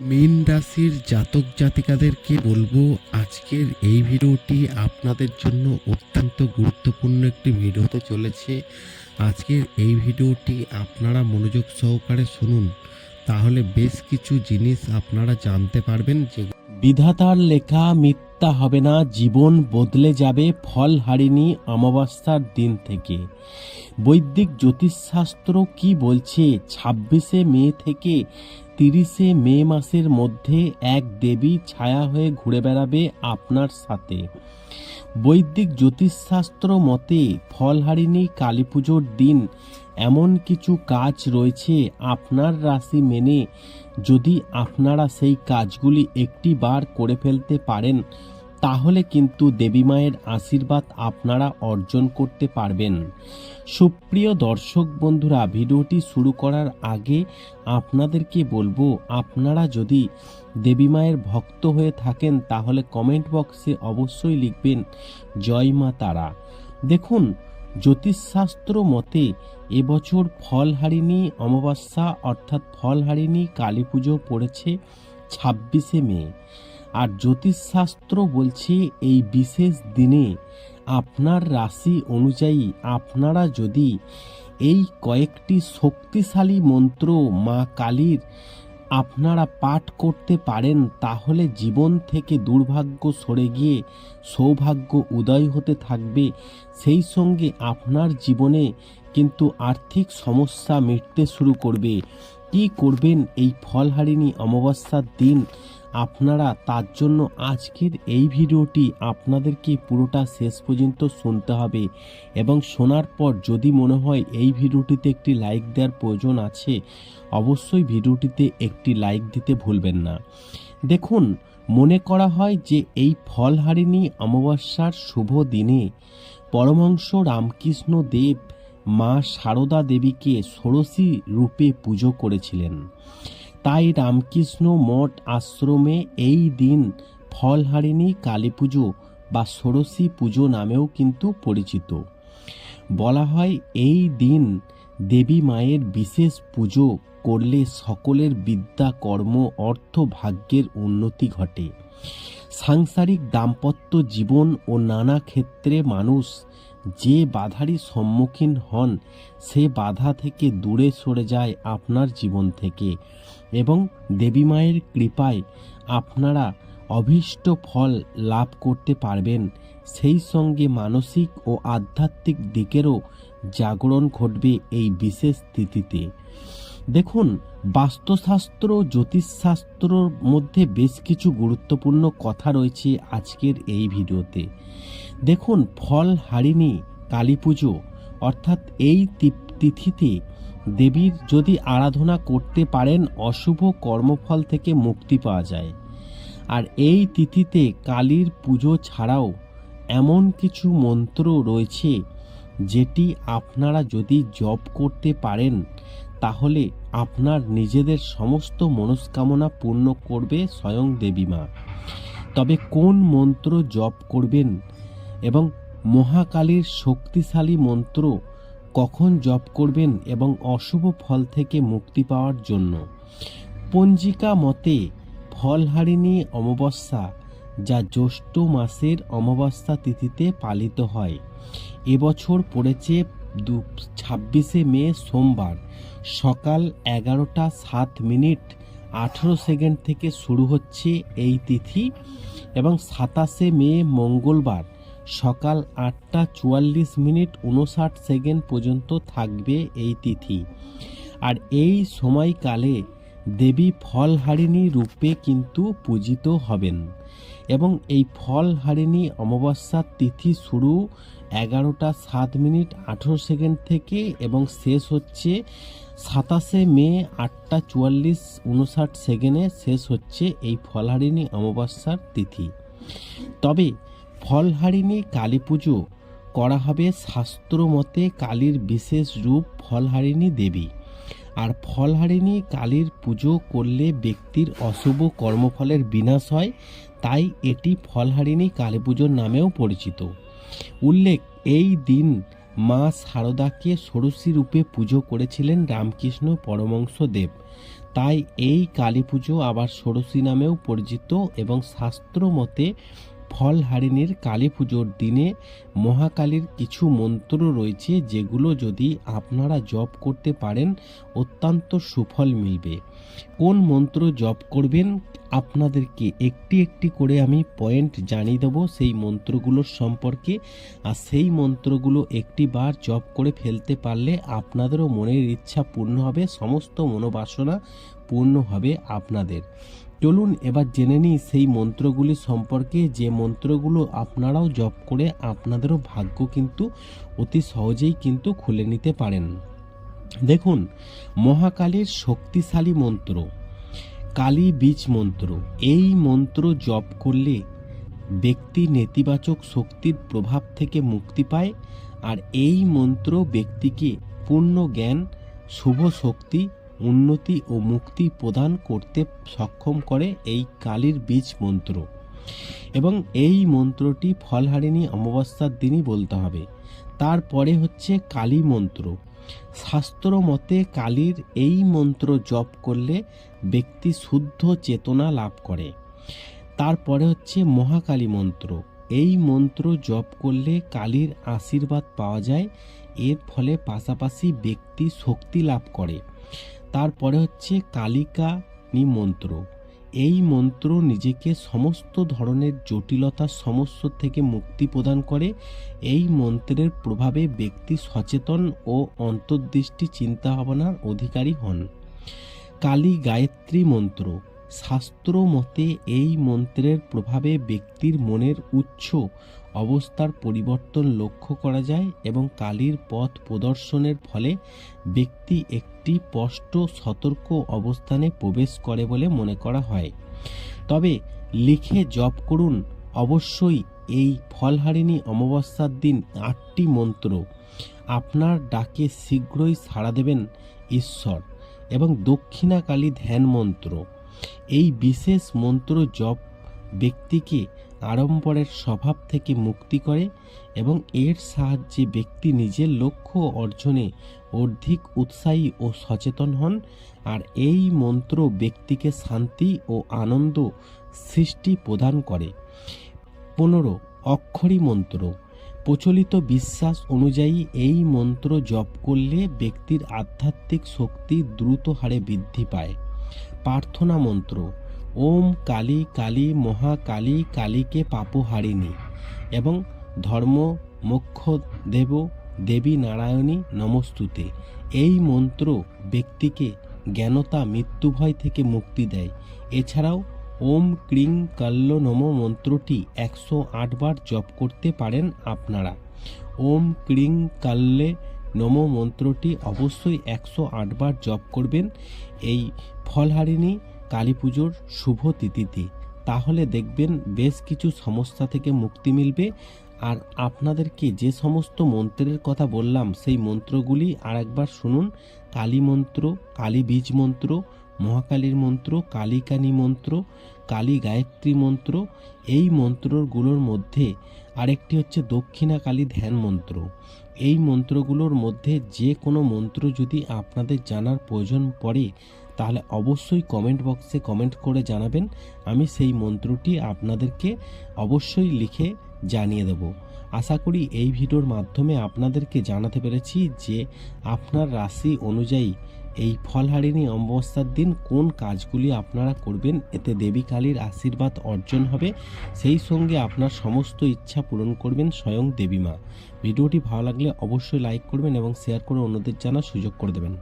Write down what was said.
মীন রাশির জাতক জাতিকাদেরকে বলব, আজকের এই ভিডিওটি আপনাদের জন্য অত্যন্ত গুরুত্বপূর্ণ একটি ভিডিও হতে চলেছে। আজকের এই ভিডিওটি আপনারা মনোযোগ সহকারে শুনুন। তাহলে বেশ কিছু জিনিস আপনারা জানতে পারবেন যে বিধাতার লেখা, মিথ্যা হবে না, জীবন বদলে যাবে, ফল হারিনি অমাবস্যার দিন থেকে। বৈদিক জ্যোতিষশাস্ত্র কি বলছে? ছাব্বিশে মে থেকে তিরিশে মে মাসের মধ্যে এক দেবী ছায়া হয়ে ঘুরে বেড়াবে আপনার সাথে। বৈদিক জ্যোতিষশাস্ত্র মতে ফলহারিণী কালী পুজোর দিন এমন কিছু কাজ রয়েছে আপনার রাশি মেনে। যদি আপনারা সেই কাজগুলি একটি বার করে ফেলতে পারেন তাহলে কিন্তু দেবী মায়ের আশীর্বাদ আপনারা অর্জন করতে পারবেন। সুপ্রিয় দর্শক বন্ধুরা, ভিডিওটি শুরু করার আগে আপনাদেরকে বলব, আপনারা যদি দেবী মায়ের ভক্ত হয়ে থাকেন, তাহলে কমেন্ট বক্সে অবশ্যই লিখবেন, জয় মা তারা। দেখুন, জ্যোতিষশাস্ত্র মতে এবছর ফলহারিণী অমাবস্যা অর্থাৎ ফলহারিণী কালী পুজো পড়েছে ছাব্বিশে মে। আর জ্যোতিষশাস্ত্র বলছে এই বিশেষ দিনে আপনার রাশি অনুযায়ী আপনারা যদি এই কয়েকটি শক্তিশালী মন্ত্র মা কালীর আপনারা পাঠ করতে পারেন, তাহলে জীবন থেকে দুর্ভাগ্য সরে গিয়ে সৌভাগ্য উদয় হতে থাকবে। সেই সঙ্গে আপনার জীবনে কিন্তু আর্থিক সমস্যা মিটতে শুরু করবে। কি করবেন এই ফলহারিণী অমাবস্যার দিন? আপনারা তার জন্য আজকের এই ভিডিওটি আপনাদেরকে পুরোটা শেষ পর্যন্ত শুনতে হবে এবং শোনার পর যদি মনে হয় এই ভিডিওটিতে একটি লাইক দেওয়ার প্রয়োজন আছে, অবশ্যই ভিডিওটিতে একটি লাইক দিতে ভুলবেন না। দেখুন, মনে করা হয় যে এই ফলহারিণী অমাবস্যার শুভ দিনে পরমহংস রামকৃষ্ণ দেব মা সারদা দেবীকে ষোড়শী রূপে পুজো করেছিলেন। তাই রামকৃষ্ণ মঠ আশ্রমে এই দিন ফলহারিণী কালী পুজো বা ষোড়শী পুজো নামেও কিন্তু পরিচিত। বলা হয় এই দিন দেবী মায়ের বিশেষ পুজো করলে সকলের বিদ্যা, কর্ম, অর্থ ভাগ্যের উন্নতি ঘটে। সাংসারিক দাম্পত্য জীবন ও নানা ক্ষেত্রে মানুষ যে বাধারই সম্মুখীন হন, সে বাধা থেকে দূরে সরে যায় আপনার জীবন থেকে এবং দেবী মায়ের কৃপায় আপনারা অভীষ্ট ফল লাভ করতে পারবেন। সেই সঙ্গে মানসিক ও আধ্যাত্মিক দিকেরও জাগরণ ঘটবে এই বিশেষ তিথিতে। দেখুন, বাস্তুশাস্ত্র, জ্যোতিষশাস্ত্রর মধ্যে বেশ কিছু গুরুত্বপূর্ণ কথা রয়েছে আজকের এই ভিডিওতে। দেখুন, ফল, হারিণী, কালী পুজো, অর্থাৎ এই তিথিতে দেবীর যদি আরাধনা করতে পারেন, অশুভ কর্মফল থেকে মুক্তি পাওয়া যায়। আর এই তিথিতে কালীর পুজো ছাড়াও এমন কিছু মন্ত্র রয়েছে, যেটি আপনারা যদি জপ করতে পারেন, তাহলে আপনার নিজেদের সমস্ত মনস্কামনা পূর্ণ করবে স্বয়ং দেবী মা। তবে কোন মন্ত্র জপ করবেন এবং মহাকালীর শক্তিশালী মন্ত্র কখন জপ করবেন এবং অশুভ ফল থেকে মুক্তি পাওয়ার জন্য। পঞ্জিকা মতে ফলহারিণী অমাবস্যা, যা জ্যৈষ্ঠ মাসের অমাবস্যা তিথিতে পালিত হয় এবছর পড়েছে দু, ছাব্বিশে মে সোমবার, সকাল এগারোটা সাত মিনিট, আঠেরো সেকেন্ড থেকে শুরু হচ্ছে এই তিথি এবং সাতাশে মে মঙ্গলবার। সকাল আটটা চুয়াল্লিশ মিনিট উনষাট সেকেন্ড পর্যন্ত থাকবে এই তিথি। আর এই সময়কালে দেবী ফলহারিণী রূপে কিন্তু পূজিত হবেন। এবং এই ফলহারিণী অমাবস্যার তিথি শুরু এগারোটা সাত মিনিট আঠেরো সেকেন্ড থেকে এবং শেষ হচ্ছে সাতাশে মে আটটা চুয়াল্লিশ উনষাট সেকেন্ডে শেষ হচ্ছে এই ফলহারিণী অমাবস্যার তিথি। তবে ফলহারিণী কালী পুজো করা হবে শাস্ত্র মতে কালীর বিশেষ রূপ ফলহারিণী দেবী। আর ফলহারিণী কালীর পুজো করলে ব্যক্তির অশুভ কর্মফলের বিনাশ হয়, তাই এটি ফলহারিণী কালী পুজোর নামেও পরিচিত। উল্লেখ, এই দিন মা শারদাকে ষোড়শী রূপে পুজো করেছিলেন রামকৃষ্ণ পরমংশ দেব তাই এই কালী পুজো আবার ষোড়শী নামেও পরিচিত এবং শাস্ত্র মতে ফলহারিণীর কালী পুজোর দিনে মহাকালীর কিছু মন্ত্র রয়েছে যেগুলো যদি আপনারা জপ করতে পারেন অত্যন্ত সুফল মিলবে। কোন মন্ত্র জপ করবেন আপনাদেরকে একটি একটি করে আমি পয়েন্ট জানিয়ে দেবো সেই মন্ত্রগুলোর সম্পর্কে। আর সেই মন্ত্রগুলো একটি বার জপ করে ফেলতে পারলে আপনাদেরও মনের ইচ্ছা পূর্ণ হবে, সমস্ত মনোবাসনা পূর্ণ হবে আপনাদের। চলুন এবার জেনে নিই সেই মন্ত্রগুলি সম্পর্কে। যে মন্ত্রগুলো আপনারাও জপ করে আপনাদেরও ভাগ্য কিন্তু অতি সহজেই কিন্তু খুলে নিতে পারেন। দেখুন, মহাকালীর শক্তিশালী মন্ত্র, কালী বীজ মন্ত্র, এই মন্ত্র জপ করলে ব্যক্তি নেতিবাচক শক্তির প্রভাব থেকে মুক্তি পায়। আর এই মন্ত্র ব্যক্তিকে পূর্ণ জ্ঞান, শুভ শক্তি উন্নতি ও মুক্তি প্রদান করতে সক্ষম করে এই কালীর বীজ মন্ত্র। এবং এই মন্ত্রটি ফলহারিণী অমাবস্যার দিনই বলতে হবে। তারপরে হচ্ছে কালী মন্ত্র। শাস্ত্র মতে কালীর এই মন্ত্র জপ করলে ব্যক্তি শুদ্ধ চেতনা লাভ করে। তারপরে হচ্ছে মহাকালী মন্ত্র। এই মন্ত্র জপ করলে কালীর আশীর্বাদ পাওয়া যায়। এর ফলে পাশাপাশি ব্যক্তি শক্তি লাভ করে। তারপরে হচ্ছে কালিকা মন্ত্র এই মন্ত্র নিজেকে সমস্ত ধরনের জটিলতার সমস্যা থেকে মুক্তি প্রদান করে। এই মন্ত্রের প্রভাবে ব্যক্তি সচেতন ও অন্তর্দৃষ্টি চিন্তা ভাবনার অধিকারী হন। কালী গায়ত্রী মন্ত্র। শাস্ত্র মতে এই মন্ত্রের প্রভাবে ব্যক্তির মনের উচ্চ অবস্থার পরিবর্তন লক্ষ্য করা যায় এবং কালীর পথ প্রদর্শনের ফলে ব্যক্তি একটি স্পষ্ট সতর্ক অবস্থানে প্রবেশ করে বলে মনে করা হয়। তবে লিখে জপ করুন, অবশ্যই এই ফলহারিণী অমাবস্যার দিন আটটি মন্ত্র। আপনার ডাকে শীঘ্রই সাড়া দেবেন ঈশ্বর এবং দক্ষিণাকালী ধ্যান মন্ত্র। এই বিশেষ মন্ত্র জপ ব্যক্তিকে আড়ম্বরের স্বভাব থেকে মুক্তি করে এবং এর সাহায্যে ব্যক্তি নিজের লক্ষ্য অর্জনে অধিক উৎসাহী ও সচেতন হন আর এই মন্ত্র ব্যক্তিকে শান্তি ও আনন্দ সৃষ্টি প্রদান করে। পনেরো, অক্ষরী মন্ত্র। প্রচলিত বিশ্বাস অনুযায়ী এই মন্ত্র জপ করলে ব্যক্তির আধ্যাত্মিক শক্তি দ্রুত হারে বৃদ্ধি পায়। প্রার্থনা মন্ত্র। ওম কালী কালী মহাকালী কালীকে পাপহারিণী এবং ধর্ম মোক্ষ দেব দেবী নারায়ণী নমস্তুতে। এই মন্ত্র ব্যক্তিকে জ্ঞানতা মৃত্যুভয় থেকে মুক্তি দেয়। এছাড়াও ওম ক্রিং কাল্য নম মন্ত্রটি একশো আটবার জপ করতে পারেন আপনারা। ওম ক্রিং কাল্লে নম মন্ত্রটি অবশ্যই একশো আটবার জপ করবেন। এই ফলহারিণী কালী পুজোর শুভ তিথিতে তাহলে দেখবেন বেশ কিছু সমস্যা থেকে মুক্তি মিলবে। আর আপনাদেরকে যে সমস্ত মন্ত্রের কথা বললাম, সেই মন্ত্রগুলি আরেকবার শুনুন। কালী মন্ত্র, কালী বীজ মন্ত্র, মহাকালীর মন্ত্র, কালিকানী মন্ত্র, কালী গায়ত্রী মন্ত্র, এই মন্ত্রগুলোর মধ্যে আরেকটি হচ্ছে দক্ষিণা কালী ধ্যান মন্ত্র। এই মন্ত্রগুলোর মধ্যে যে কোনো মন্ত্র যদি আপনাদের জানার প্রয়োজন পড়ে তাহলে অবশ্যই কমেন্ট বক্সে কমেন্ট করে জানাবেন। আমি সেই মন্ত্রটি আপনাদেরকে অবশ্যই লিখে জানিয়ে দেব। আশা করি এই ভিডিওর মাধ্যমে আপনাদেরকে জানাতে পেরেছি যে আপনার রাশি অনুযায়ী এই ফলহারিণী অমাবস্যার দিন কোন কাজগুলি আপনারা করবেন, এতে দেবী কালীর আশীর্বাদ অর্জন হবে। সেই সঙ্গে আপনার সমস্ত ইচ্ছা পূরণ করবেন স্বয়ং দেবী মা ভিডিওটি ভালো লাগলে অবশ্যই লাইক করবেন এবং শেয়ার করে অন্যদের জানার সুযোগ করে দেবেন।